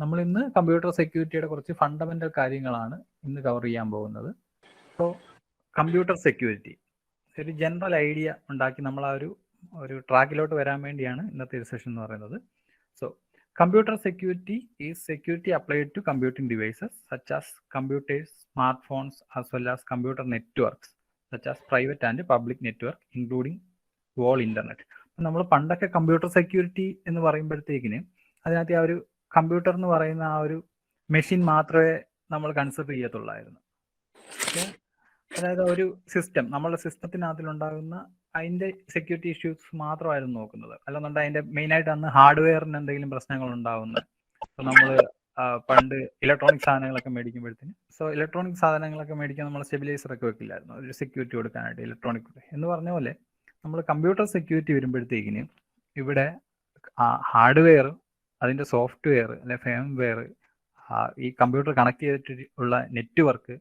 നമ്മൾ ഇന്ന് കമ്പ്യൂട്ടർ സെക്യൂരിറ്റിയുടെ കുറച്ച് ഫണ്ടമെന്റൽ കാര്യങ്ങളാണ് ഇന്ന് കവർ ചെയ്യാൻ പോകുന്നത്. അപ്പോൾ കമ്പ്യൂട്ടർ സെക്യൂരിറ്റി ഒരു ജനറൽ ഐഡിയ ഉണ്ടാക്കി നമ്മൾ ആ ഒരു ഒരു ട്രാക്കിലോട്ട് വരാൻ വേണ്ടിയാണ് ഇന്നത്തെ ഒരു സെഷൻ എന്ന് പറയുന്നത്. So computer security is security applied to computing devices such as computers smart phones as well as computer networks such as private and public network including whole internet. നമ്മൾ പണ്ടൊക്കെ കമ്പ്യൂട്ടർ സെക്യൂരിറ്റി എന്ന് പറയുമ്പോഴത്തേക്കിന് അതിനകത്ത് ആ ഒരു computer എന്ന് പറയുന്ന ആ ഒരു മെഷീൻ മാത്രമേ നമ്മൾ കൺസിഡർ ചെയ്യത്തുള്ളായിരുന്നു. അതായത് ഒരു സിസ്റ്റം നമ്മളുടെ സിസ്റ്റത്തിനകത്തിലുണ്ടാകുന്ന അതിന്റെ സെക്യൂരിറ്റി ഇഷ്യൂസ് മാത്രമായിരുന്നു നോക്കുന്നത്. അല്ലെന്നുണ്ടെങ്കിൽ അതിന്റെ മെയിൻ ആയിട്ട് അന്ന് ഹാർഡ്വെയറിന് എന്തെങ്കിലും പ്രശ്നങ്ങൾ ഉണ്ടാകുന്നു ഇപ്പൊ നമ്മൾ പണ്ട് ഇലക്ട്രോണിക് സാധനങ്ങളൊക്കെ മേടിക്കുമ്പോഴത്തേന് സോ ഇലക്ട്രോണിക് സാധനങ്ങളൊക്കെ മേടിക്കാൻ നമ്മൾ സ്റ്റെബിലൈസർ ഒക്കെ വെക്കില്ലായിരുന്നു. ഒരു സെക്യൂരിറ്റി കൊടുക്കാനായിട്ട് ഇലക്ട്രോണിക് എന്ന് പറഞ്ഞ പോലെ നമ്മൾ കമ്പ്യൂട്ടർ സെക്യൂരിറ്റി വരുമ്പോഴത്തേക്കിന് ഇവിടെ ഹാർഡ്വെയർ അതിന്റെ സോഫ്റ്റ്വെയർ അല്ലെ ഫേംവെയർ ഈ കമ്പ്യൂട്ടർ കണക്ട് ചെയ്തിട്ട് ഉള്ള നെറ്റ്വർക്ക്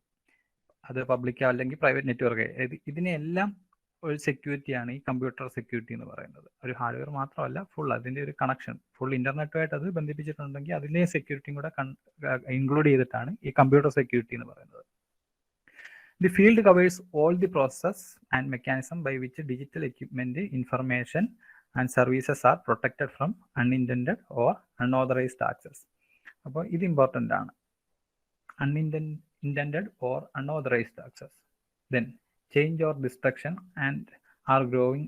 അത് പബ്ലിക് അല്ലെങ്കിൽ പ്രൈവറ്റ് നെറ്റ്വർക്ക് ഇത് ഇതിനെല്ലാം ഒരു സെക്യൂരിറ്റിയാണ് ഈ കമ്പ്യൂട്ടർ സെക്യൂരിറ്റി എന്ന് പറയുന്നത്. ഒരു ഹാർഡ്വെയർ മാത്രമല്ല ഫുൾ അതിന്റെ ഒരു കണക്ഷൻ ഫുൾ ഇന്റർനെറ്റുമായിട്ട് അത് ബന്ധിപ്പിച്ചിട്ടുണ്ടെങ്കിൽ അതിലെ സെക്യൂരിറ്റിയും കൂടെ ഇൻക്ലൂഡ് ചെയ്തിട്ടാണ് ഈ കമ്പ്യൂട്ടർ സെക്യൂരിറ്റി എന്ന് പറയുന്നത്. The field covers all the process and mechanism by which digital equipment information and services are protected from unintended or unauthorised access അപ്പോൾ ഇത് ഇമ്പോർട്ടന്റ് ആണ്. അൺഇന്റൻ intended or unauthorised access then change or destruction and are growing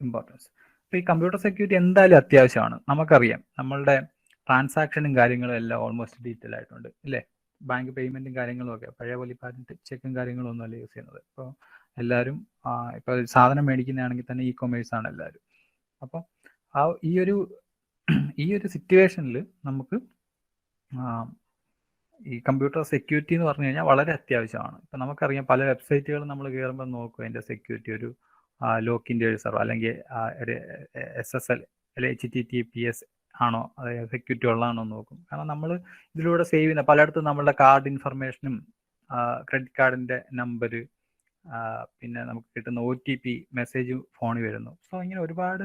importance അപ്പോൾ ഈ computer security എന്തായാലും അത്യാവശ്യമാണ്. നമുക്കറിയാം. നമ്മളുടെ ട്രാൻസാക്ഷനും കാര്യങ്ങളും എല്ലാം ഓൾമോസ്റ്റ് ഡീറ്റെയിൽ ആയിട്ടുണ്ട്. ഇല്ലേ? ബാങ്ക് പേയ്മെന്റും കാര്യങ്ങളും ഒക്കെ. പഴയ പോലെ ചെക്കും കാര്യങ്ങളും ഒന്നുമല്ല യൂസ് ചെയ്യുന്നത്. ഇപ്പോൾ എല്ലാവരും ഇപ്പോൾ സാധനം മേടിക്കുന്നതാണെങ്കിൽ തന്നെ ഇ കൊമേഴ്സ് ആണ് എല്ലാവരും അപ്പൊ ആ ഈ ഒരു ഈ ഒരു സിറ്റുവേഷനിൽ നമുക്ക് ഈ കമ്പ്യൂട്ടർ സെക്യൂരിറ്റി എന്ന് പറഞ്ഞു കഴിഞ്ഞാൽ വളരെ അത്യാവശ്യമാണ്. ഇപ്പം നമുക്കറിയാം പല വെബ്സൈറ്റുകളും നമ്മൾ കയറുമ്പോൾ നോക്കും അതിന്റെ സെക്യൂരിറ്റി ഒരു ലോക്കിന്റെ ഒരു സെർവ് അല്ലെങ്കിൽ ഒരു എസ് എസ് എൽ അല്ലെ H T T P S ആണോ അതായത് സെക്യൂരിറ്റി ഉള്ളതാണോ നോക്കും. കാരണം നമ്മൾ ഇതിലൂടെ സേവ് ചെയ്യുന്ന പലയിടത്തും നമ്മളുടെ കാർഡ് ഇൻഫർമേഷനും ക്രെഡിറ്റ് കാർഡിന്റെ നമ്പർ പിന്നെ നമുക്ക് കിട്ടുന്ന ഒ ടി പി മെസ്സേജ് ഫോണിൽ വരുന്നു. സോ ഇങ്ങനെ ഒരുപാട്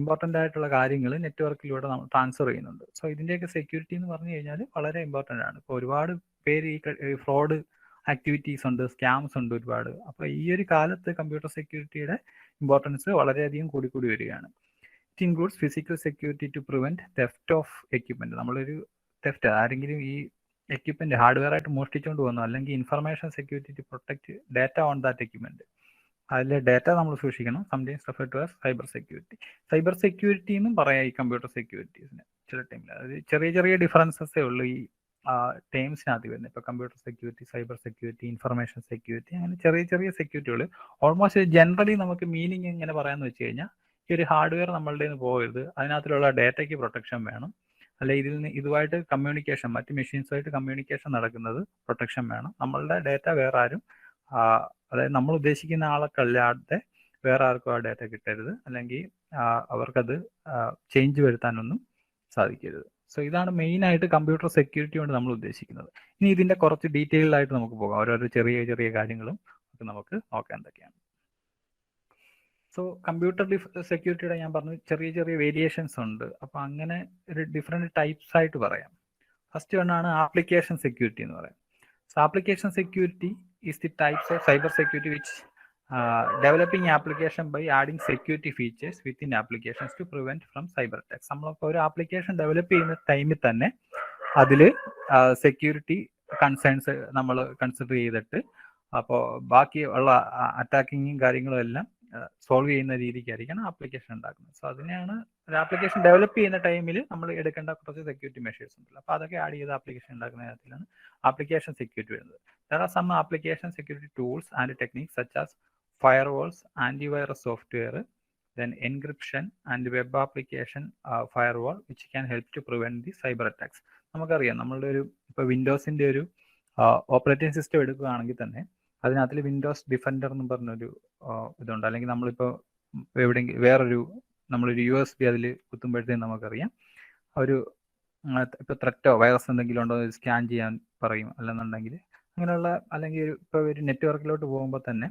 ഇമ്പോർട്ടന്റ് ആയിട്ടുള്ള കാര്യങ്ങൾ നെറ്റ്വർക്കിലൂടെ നമ്മൾ ട്രാൻസ്ഫർ ചെയ്യുന്നുണ്ട്. സോ ഇതിന്റെയൊക്കെ സെക്യൂരിറ്റി എന്ന് പറഞ്ഞു കഴിഞ്ഞാൽ വളരെ ഇമ്പോർട്ടന്റ് ആണ്. ഇപ്പോൾ ഒരുപാട് പേര് ഈ ഫ്രോഡ് ആക്ടിവിറ്റീസ് ഉണ്ട് സ്കാംസ് ഉണ്ട് ഒരുപാട്. അപ്പോൾ ഈ ഒരു കാലത്ത് കമ്പ്യൂട്ടർ സെക്യൂരിറ്റിയുടെ ഇമ്പോർട്ടൻസ് വളരെയധികം കൂടിക്കൂടി വരികയാണ്. It includes physical security to prevent theft of equipment നമ്മളൊരു തെഫ്റ്റ് ആരെങ്കിലും ഈ എക്യുപ്മെന്റ് ഹാർഡ്വെയർ ആയിട്ട് മോഷ്ടിച്ചുകൊണ്ട് പോകുന്നു അല്ലെങ്കിൽ information security to protect data on that equipment അതിലെ ഡാറ്റ നമ്മൾ സൂക്ഷിക്കണം. Sometimes refer to as cyber security cyber security എന്നും പറയാം ഈ കമ്പ്യൂട്ടർ സെക്യൂരിറ്റീസിന് ചില ടൈമിൽ അത് ചെറിയ ചെറിയ ഡിഫറൻസസേ ഉള്ളൂ ഈ ടേംസിനകത്ത് വരുന്നത്. ഇപ്പോൾ computer security cyber security information security അങ്ങനെ ചെറിയ ചെറിയ സെക്യൂരിറ്റികൾ ഓൾമോസ്റ്റ് ജനറലി നമുക്ക് മീനിങ് എങ്ങനെ പറയാമെന്ന് വെച്ച് കഴിഞ്ഞാൽ ഈ ഒരു ഹാർഡ്വെയർ നമ്മളുടെ നിന്ന് പോകരുത് അതിനകത്തുള്ള ഡാറ്റയ്ക്ക് പ്രൊട്ടക്ഷൻ വേണം. അല്ലെ ഇതിൽ നിന്ന് ഇതുമായിട്ട് കമ്മ്യൂണിക്കേഷൻ മറ്റ് മെഷീൻസുമായിട്ട് കമ്മ്യൂണിക്കേഷൻ നടക്കുന്നത് പ്രൊട്ടക്ഷൻ വേണം. നമ്മളുടെ ഡേറ്റ വേറെ ആരും അതായത് നമ്മൾ ഉദ്ദേശിക്കുന്ന ആൾക്കല്ലാതെ വേറെ ആർക്കും ആ ഡേറ്റ കിട്ടരുത്. അല്ലെങ്കിൽ അവർക്കത് ചേഞ്ച് വരുത്താനൊന്നും സാധിക്കരുത്. സോ ഇതാണ് മെയിൻ ആയിട്ട് കമ്പ്യൂട്ടർ സെക്യൂരിറ്റി കൊണ്ട് നമ്മൾ ഉദ്ദേശിക്കുന്നത്. ഇനി ഇതിന്റെ കുറച്ച് ഡീറ്റെയിൽഡ് ആയിട്ട് നമുക്ക് പോകാം. ഓരോരോ ചെറിയ ചെറിയ കാര്യങ്ങളും നമുക്ക് നോക്കാൻ എന്തൊക്കെയാണ്? സോ കമ്പ്യൂട്ടർ സെക്യൂരിറ്റിയുടെ ഞാൻ പറഞ്ഞു ചെറിയ ചെറിയ വേരിയേഷൻസ് ഉണ്ട്. അപ്പൊ അങ്ങനെ ഒരു ഡിഫറെന്റ് ടൈപ്സ് ആയിട്ട് പറയാം. ഫസ്റ്റ് വണ്ണാണ് ആപ്ലിക്കേഷൻ സെക്യൂരിറ്റി എന്ന് പറയാം. So application security is the types of cyber security which developing application by adding security features within applications to prevent from cyber attacks നമ്മളിപ്പോൾ ഒരു ആപ്ലിക്കേഷൻ ഡെവലപ്പ് ചെയ്യുന്ന ടൈമിൽ തന്നെ അതിൽ സെക്യൂരിറ്റി കൺസേൺസ് നമ്മൾ കൺസിഡർ ചെയ്തിട്ട് അപ്പോൾ ബാക്കി ഉള്ള അറ്റാക്കിങ്ങും കാര്യങ്ങളും എല്ലാം സോൾവ് ചെയ്യുന്ന രീതിക്കായിരിക്കണം ആപ്ലിക്കേഷൻ ഉണ്ടാക്കുന്നത്. സോ അതിനെയാണ് ഒരു ആപ്ലിക്കേഷൻ ഡെവലപ്പ് ചെയ്യുന്ന ടൈമിൽ നമ്മൾ എടുക്കേണ്ട കുറച്ച് സെക്യൂരിറ്റി മെഷേഴ്സ് ഉണ്ടല്ലോ. അപ്പോൾ അതൊക്കെ ആഡ് ചെയ്ത് ആപ്ലിക്കേഷൻ ഉണ്ടാക്കുന്ന കാര്യത്തിലാണ് ആപ്ലിക്കേഷൻ സെക്യൂരിറ്റി വരുന്നത്. There are some application security tools and techniques such as firewalls antivirus software then encryption and web application firewall which can help to prevent the cyber attacks നമുക്കറിയാം നമ്മളുടെ ഒരു ഇപ്പോൾ വിൻഡോസിന്റെ ഒരു operating system എടുക്കുകയാണെങ്കിൽ തന്നെ അതിനകത്തിൽ Windows defender എന്ന് പറഞ്ഞൊരു ഇതുണ്ട്. അല്ലെങ്കിൽ നമ്മളിപ്പോൾ എവിടെയെങ്കിലും വേറൊരു നമ്മളൊരു യു എസ് ബി അതിൽ കുത്തുമ്പോഴത്തേക്കും നമുക്കറിയാം. ഒരു ഇപ്പോൾ ത്രെറ്റോ വൈറസ് എന്തെങ്കിലും ഉണ്ടോ സ്കാൻ ചെയ്യാൻ പറയും അല്ലെന്നുണ്ടെങ്കിൽ. അങ്ങനെയുള്ള അല്ലെങ്കിൽ ഒരു ഇപ്പോൾ ഒരു നെറ്റ്വർക്കിലോട്ട് പോകുമ്പോൾ തന്നെ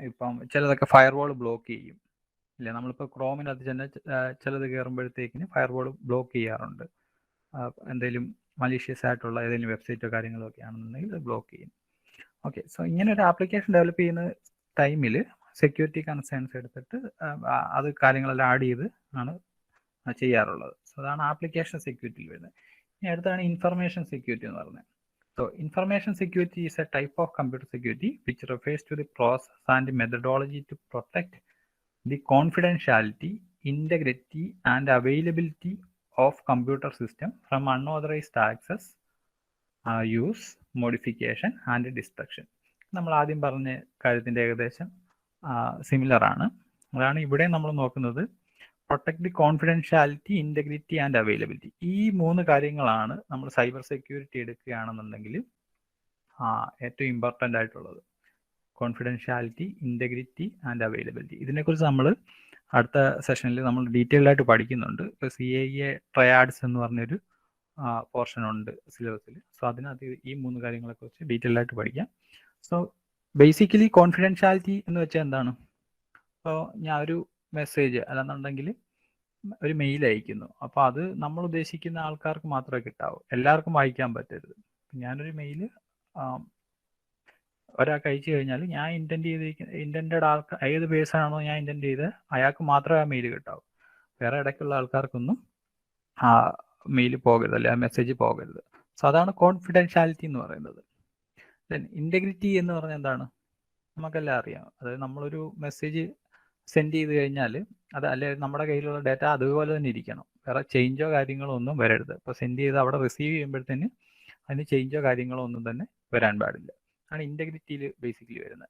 ഇപ്പം ചിലതൊക്കെ ഫയർവാൾ ബ്ലോക്ക് ചെയ്യും. ഇല്ല നമ്മളിപ്പോൾ ക്രോമിനകത്ത് തന്നെ ചിലത് കയറുമ്പോഴത്തേക്കിന് ഫയർവാൾ ബ്ലോക്ക് ചെയ്യാറുണ്ട്. എന്തെങ്കിലും മലീഷ്യസ് ആയിട്ടുള്ള ഏതെങ്കിലും വെബ്സൈറ്റോ കാര്യങ്ങളോ ഒക്കെ ആണെന്നുണ്ടെങ്കിൽ അത് ബ്ലോക്ക് ചെയ്യും. ഓക്കെ സോ ഇങ്ങനെ ഒരു ആപ്ലിക്കേഷൻ ഡെവലപ്പ് ചെയ്യുന്ന ടൈമിൽ സെക്യൂരിറ്റി കൺസേൺസ് എടുത്തിട്ട് അത് കാര്യങ്ങളെല്ലാം ആഡ് ചെയ്ത് ആണ് ചെയ്യാറുള്ളത്. സോ അതാണ് ആപ്ലിക്കേഷൻ സെക്യൂരിറ്റിയിൽ വരുന്നത്. ഇനി അടുത്താണ് ഇൻഫർമേഷൻ സെക്യൂരിറ്റി എന്ന് പറയുന്നത്. So information security is a type of computer security which refers to the process and methodology to protect the confidentiality integrity and availability of computer system from unauthorised access uh, use, and destruction. നമ്മൾ ആദ്യം പറഞ്ഞ കാര്യത്തിന്റെ ഏകദേശം similar ആണ്. അതാണ് ഇവിടെ നമ്മൾ നോക്കുന്നത് protect confidentiality integrity and availability ഈ മൂന്ന് കാര്യങ്ങളാണ് നമ്മൾ സൈബർ സെക്യൂരിറ്റി എടുക്കുകയാണെന്നുണ്ടെങ്കിൽ ഏറ്റവും ഇമ്പോർട്ടന്റ് ആയിട്ടുള്ളത്. കോൺഫിഡൻഷ്യാലിറ്റി ഇന്റഗ്രിറ്റി ആൻഡ് അവൈലബിലിറ്റി ഇതിനെക്കുറിച്ച് നമ്മൾ അടുത്ത സെഷനിൽ നമ്മൾ ഡീറ്റെയിൽഡ് ആയിട്ട് പഠിക്കുന്നുണ്ട്. ഇപ്പോൾ സി എ ട്രയാഡ്സ് എന്ന് പറഞ്ഞൊരു പോർഷൻ ഉണ്ട് സിലബസിൽ സോ അതിനകത്ത് ഈ മൂന്ന് കാര്യങ്ങളെ കുറിച്ച് ഡീറ്റെയിൽ ആയിട്ട് പഠിക്കാം. സോ ബേസിക്കലി കോൺഫിഡൻഷ്യാലിറ്റി എന്ന് വെച്ചാൽ എന്താണ്? ഇപ്പോൾ ഞാൻ ഒരു മെസ്സേജ് അല്ലെന്നുണ്ടെങ്കിൽ ഒരു മെയിൽ അയക്കുന്നു. അപ്പോൾ അത് നമ്മൾ ഉദ്ദേശിക്കുന്ന ആൾക്കാർക്ക് മാത്രമേ കിട്ടാവൂ. എല്ലാവർക്കും വായിക്കാൻ പറ്റരുത്. ഞാനൊരു മെയിൽ ഒരാൾക്ക് അയച്ചു കഴിഞ്ഞാൽ ഞാൻ ഇന്റൻഡ് ചെയ്തിരിക്കുന്ന ഇന്റന്റഡ് ആൾക്ക് ഏത് പേഴ്സൺ ആണോ ഞാൻ ഇന്റൻഡ് ചെയ്ത് അയാൾക്ക് മാത്രമേ ആ മെയിൽ കിട്ടാവൂ. വേറെ ഇടയ്ക്കുള്ള ആൾക്കാർക്കൊന്നും മെയിൽ പോകരുത് അല്ലെ ആ മെസ്സേജ് പോകരുത്. സോ അതാണ് കോൺഫിഡൻഷ്യാലിറ്റി എന്ന് പറയുന്നത്. ദെൻ ഇന്റഗ്രിറ്റി എന്ന് പറഞ്ഞാൽ എന്താണ്? നമുക്കെല്ലാം അറിയാം. അതായത് നമ്മളൊരു മെസ്സേജ് സെൻഡ് ചെയ്ത് കഴിഞ്ഞാൽ അത് അല്ലെ നമ്മുടെ കയ്യിലുള്ള ഡാറ്റ അതുപോലെ തന്നെ ഇരിക്കണം. വേറെ ചേഞ്ചോ കാര്യങ്ങളോ ഒന്നും വരരുത്. ഇപ്പോൾ സെൻഡ് ചെയ്ത് അവിടെ റിസീവ് ചെയ്യുമ്പോഴത്തേന് അതിന് ചേഞ്ചോ കാര്യങ്ങളോ ഒന്നും തന്നെ വരാൻ പാടില്ല. ആണ് ഇന്റഗ്രിറ്റിയിൽ ബേസിക്കലി വരുന്നത്.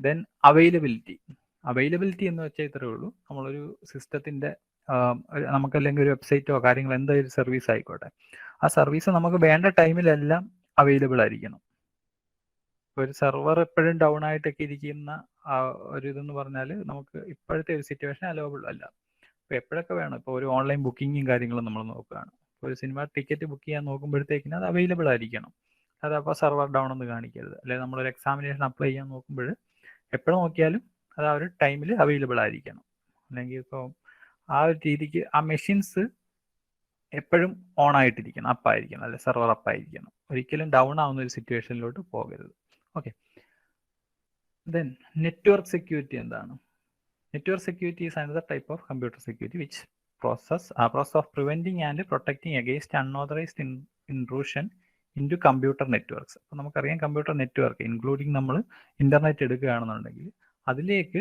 ദെൻ അവൈലബിലിറ്റി അവൈലബിലിറ്റി എന്ന് വെച്ചാൽ ഇത്രയേ ഉള്ളൂ. നമ്മളൊരു സിസ്റ്റത്തിന്റെ നമുക്കല്ലെങ്കിൽ ഒരു വെബ്സൈറ്റോ കാര്യങ്ങളോ എന്തായാലും സർവീസ് ആയിക്കോട്ടെ. ആ സർവീസ് നമുക്ക് വേണ്ട ടൈമിലെല്ലാം അവൈലബിൾ ആയിരിക്കണം. ഒരു സെർവർ എപ്പോഴും ഡൗൺ ആയിട്ടൊക്കെ ഇരിക്കുന്ന ഒരു ഇതെന്ന് പറഞ്ഞാൽ നമുക്ക് ഇപ്പോഴത്തെ ഒരു സിറ്റുവേഷൻ അലോബിൾ അല്ല. ഇപ്പോൾ എപ്പോഴൊക്കെ വേണം? ഇപ്പോൾ ഒരു ഓൺലൈൻ ബുക്കിങ്ങും കാര്യങ്ങളും നമ്മൾ നോക്കുകയാണ്. ഒരു സിനിമ ടിക്കറ്റ് ബുക്ക് ചെയ്യാൻ നോക്കുമ്പോഴത്തേക്കിന് അത് അവൈലബിൾ ആയിരിക്കണം. അതപ്പോൾ സെർവർ ഡൗൺ എന്ന് കാണിക്കരുത്. അല്ലെങ്കിൽ നമ്മളൊരു എക്സാമിനേഷൻ അപ്ലൈ ചെയ്യാൻ നോക്കുമ്പോൾ എപ്പോഴും നോക്കിയാലും അത് ആ ഒരു ടൈമിൽ അവൈലബിൾ ആയിരിക്കണം. അല്ലെങ്കിൽ ഇപ്പോൾ ആ ഒരു രീതിക്ക് ആ മെഷീൻസ് എപ്പോഴും ഓൺ ആയിട്ടിരിക്കണം അപ്പായിരിക്കണം അല്ലെ സെർവർ അപ്പായിരിക്കണം ഒരിക്കലും ഡൗൺ ആവുന്ന ഒരു സിറ്റുവേഷനിലോട്ട് പോകരുത്. ഓക്കെ ദെൻ നെറ്റ്വർക്ക് സെക്യൂരിറ്റി എന്താണ്? Network security is another type of computer security which process process of preventing and protecting against unauthorised intrusion in to computer networks അപ്പോൾ നമുക്കറിയാം കമ്പ്യൂട്ടർ നെറ്റ്വർക്ക് ഇൻക്ലൂഡിങ് നമ്മൾ internet എടുക്കുകയാണെന്നുണ്ടെങ്കിൽ അതിലേക്ക്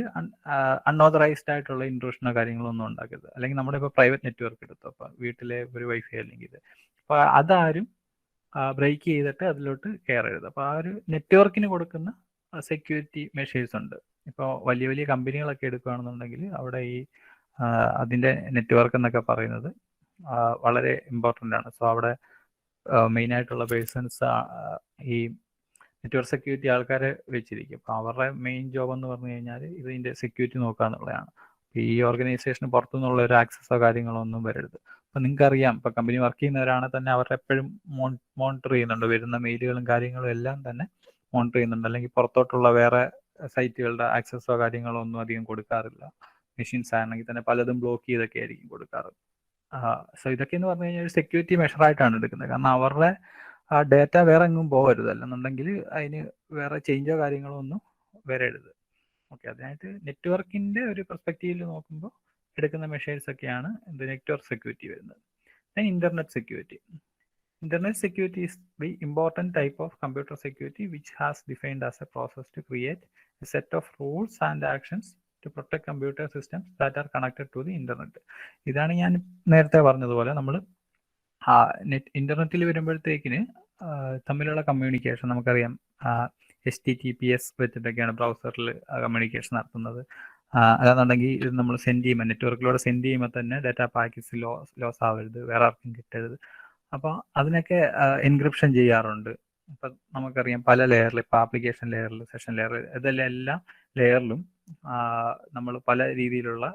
അൺഓതറൈസ്ഡ് ആയിട്ടുള്ള ഇൻട്രൂഷനോ കാര്യങ്ങളോ ഒന്നും ഉണ്ടാക്കരുത്. അല്ലെങ്കിൽ നമ്മുടെ ഇപ്പോൾ പ്രൈവറ്റ് നെറ്റ്വർക്ക് എടുത്തു അപ്പോൾ വീട്ടിലെ ഒരു വൈഫൈ അല്ലെങ്കിൽ. അപ്പോൾ അതാരും ബ്രേക്ക് ചെയ്തിട്ട് അതിലോട്ട് കയറരുത് അപ്പോൾ ആ ഒരു നെറ്റ്വർക്കിന് കൊടുക്കുന്ന സെക്യൂരിറ്റി മെഷേഴ്സ് ഉണ്ട്. ഇപ്പോൾ വലിയ വലിയ കമ്പനികളൊക്കെ എടുക്കുകയാണെന്നുണ്ടെങ്കിൽ അവിടെ ഈ അതിന്റെ നെറ്റ്വർക്ക് എന്നൊക്കെ പറയുന്നത് വളരെ ഇമ്പോർട്ടന്റ് ആണ്. സോ അവിടെ മെയിൻ ആയിട്ടുള്ള പേഴ്സൺസ് ഈ നെറ്റ്വർക്ക് സെക്യൂരിറ്റി ആൾക്കാരെ വെച്ചിരിക്കും. അപ്പോൾ അവരുടെ മെയിൻ ജോബ് എന്ന് പറഞ്ഞു കഴിഞ്ഞാൽ ഇതിന്റെ സെക്യൂരിറ്റി നോക്കുക എന്നുള്ളതാണ് ഈ ഓർഗനൈസേഷന് പുറത്തുനിന്നുള്ള ഒരു ആക്സസോ കാര്യങ്ങളോ ഒന്നും വരരുത്. അപ്പോൾ നിങ്ങൾക്ക് അറിയാം ഇപ്പോൾ കമ്പനി വർക്ക് ചെയ്യുന്നവരാണെങ്കിൽ തന്നെ അവർ എപ്പോഴും മോണിറ്റർ ചെയ്യുന്നുണ്ട്. വരുന്ന മെയിലുകളും കാര്യങ്ങളും എല്ലാം തന്നെ മോണിറ്റർ ചെയ്യുന്നുണ്ട്. അല്ലെങ്കിൽ പുറത്തോട്ടുള്ള വേറെ സൈറ്റുകളുടെ ആക്സസോ കാര്യങ്ങളോ ഒന്നും അധികം കൊടുക്കാറില്ല. മെഷീൻസ് ആണെങ്കിൽ തന്നെ പലതും ബ്ലോക്ക് ചെയ്തൊക്കെ ആയിരിക്കും കൊടുക്കാറ് സോ ഇതൊക്കെ എന്ന് പറഞ്ഞു കഴിഞ്ഞാൽ ഒരു സെക്യൂരിറ്റി മെഷറായിട്ടാണ് എടുക്കുന്നത്. കാരണം അവരുടെ ആ ഡേറ്റ വേറെ എങ്ങും പോകരുത്. അല്ലെന്നുണ്ടെങ്കിൽ അതിന് വേറെ ചേഞ്ചോ കാര്യങ്ങളോ ഒന്നും വരരുത്. ഓക്കെ അതിനായിട്ട് നെറ്റ്വർക്കിന്റെ ഒരു പെർസ്പെക്റ്റീവിൽ നോക്കുമ്പോൾ എടുക്കുന്ന മെഷേഴ്സ് ഒക്കെയാണ് എന്ത് നെറ്റ്വർക്ക് സെക്യൂരിറ്റി വരുന്നത്. Then internet security. Internet security is the important type of computer security which has defined as a process to create a set of rules and actions to protect computer systems that are connected to the internet. ഇതാണ് ഞാൻ നേരത്തെ പറഞ്ഞതുപോലെ നമ്മൾ net ഇന്റർനെറ്റിൽ വരുമ്പോഴത്തേക്കിന് തമ്മിലുള്ള communication നമുക്കറിയാം. H T T P S വെച്ചിട്ടൊക്കെയാണ് ബ്രൗസറിൽ communication നടത്തുന്നത്. അതാണെന്നുണ്ടെങ്കിൽ ഇത് നമ്മൾ സെൻഡ് ചെയ്യുമ്പോൾ നെറ്റ്വർക്കിലൂടെ സെൻഡ് ചെയ്യുമ്പോൾ തന്നെ ഡാറ്റ പാക്കറ്റ്സ് ലോ ലോസ് ആവരുത് വേറെ ആർക്കും കിട്ടരുത്. അപ്പോൾ അതിനൊക്കെ എൻക്രിപ്ഷൻ ചെയ്യാറുണ്ട്. ഇപ്പം നമുക്കറിയാം പല ലെയറിൽ ഇപ്പോൾ ആപ്ലിക്കേഷൻ ലെയറിൽ സെഷൻ ലെയർ ഇതെല്ലാം എല്ലാ ലെയറിലും നമ്മൾ പല രീതിയിലുള്ള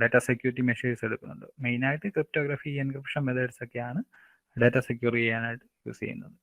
ഡാറ്റ സെക്യൂരിറ്റി മെഷേഴ്സ് എടുക്കുന്നുണ്ട്. മെയിനായിട്ട് ക്രിപ്റ്റോഗ്രഫി എൻക്രിപ്ഷൻ മെത്തേഡ്സ് ഒക്കെയാണ് ഡാറ്റ സെക്യൂർ ചെയ്യാനായിട്ട് യൂസ് ചെയ്യുന്നത്.